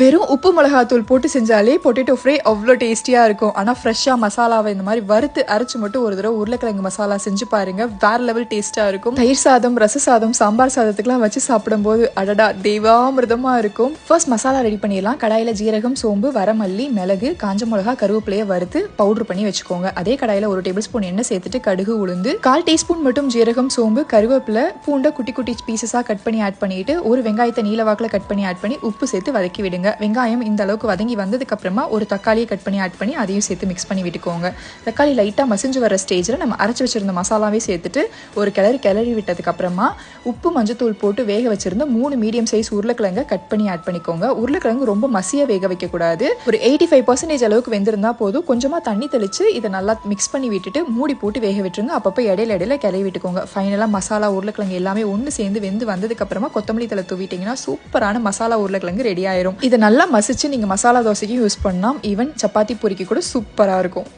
வெறும் உப்பு மிளகாத்தூள் போட்டு செஞ்சாலே பொட்டேட்டோ ஃப்ரை அவ்வளோ டேஸ்டியாக இருக்கும். ஆனால் ஃப்ரெஷ்ஷாக மசாலாவை இந்த மாதிரி வறுத்து அரைச்சி மட்டும் ஒரு தடவை உருளைக்கிழங்கு மசாலா செஞ்சு பாருங்க. வேற லெவல் டேஸ்ட்டாக இருக்கும். தயிர் சாதம் ரச சாதம் சாம்பார் சாதத்துக்குலாம் வச்சு சாப்பிடும்போது அடடா தெய்வாமிரதமாக இருக்கும். ஃபர்ஸ்ட் மசாலா ரெடி பண்ணிடலாம். கடாயில் ஜீரகம் சோம்பு வரமல்லி மிளகு காஞ்ச மிளகா கருவேப்பிலையை வறுத்து பவுடர் பண்ணி வச்சுக்கோங்க. அதே கடாயில் ஒரு டேபிள் ஸ்பூன் எண்ணெய் சேர்த்துட்டு கடுகு உளுந்து கால் டீஸ்பூன் மட்டும் ஜீரகம் சோம்பு கருவேப்பிலை பூண்டை குட்டி குட்டி பீசஸாக கட் பண்ணி ஆட் பண்ணிட்டு ஒரு வெங்காயத்தை நீல வாக்கில் கட் பண்ணி ஆட் பண்ணி உப்பு சேர்த்து வதக்கி விடுங்க. வெங்காயம் இந்த அளவுக்கு வதங்கி வந்ததுக்கு அப்புறமா ஒரு தக்காளியை கட் பண்ணி ஆட் பண்ணி அதையும் சேர்த்து மிக்ஸ் பண்ணி விட்டுக்கோங்க. தக்காளி லைட்டாக மசிஞ்சு வர ஸ்டேஜில் நம்ம அரைச்சி வச்சிருந்த மசாலாவே சேர்த்துட்டு ஒரு கிளறி கிளறி விட்டதுக்கு அப்புறமா உப்பு மஞ்சத்தூள் போட்டு வேக வச்சிருந்த மூணு மீடியம் சைஸ் உருளைக்கிழங்க கட் பண்ணி ஆட் பண்ணிக்கோங்க. உருளைக்கிழங்கு ரொம்ப மசியாக வேக வைக்கக்கூடாது. ஒரு எயிட்டி ஃபைவ் பர்சன்டேஜ் அளவுக்கு வெந்திருந்தா போதும். கொஞ்சமாக தண்ணி தெளிச்சு இதை நல்லா மிக்ஸ் பண்ணி விட்டுட்டு மூடி போட்டு வேக விட்டுருங்க அப்பப்போ இடையில இடையில கிளறி விட்டுக்கோங்க. ஃபைனலாக மசாலா உருளைக்கிழங்கு எல்லாமே ஒன்று சேர்ந்து வெந்து வந்ததுக்கு அப்புறமா கொத்தமல்லி தலை தூவிட்டீங்கன்னா சூப்பரான மசாலா உருளைக்கிழங்கு ரெடி ஆயிரும். இதை நல்லா மசிச்சு நீங்கள் மசாலா தோசைக்கு யூஸ் பண்ணலாம் ஈவன் சப்பாத்தி பொரிக்கு கூட சூப்பராக இருக்கும்.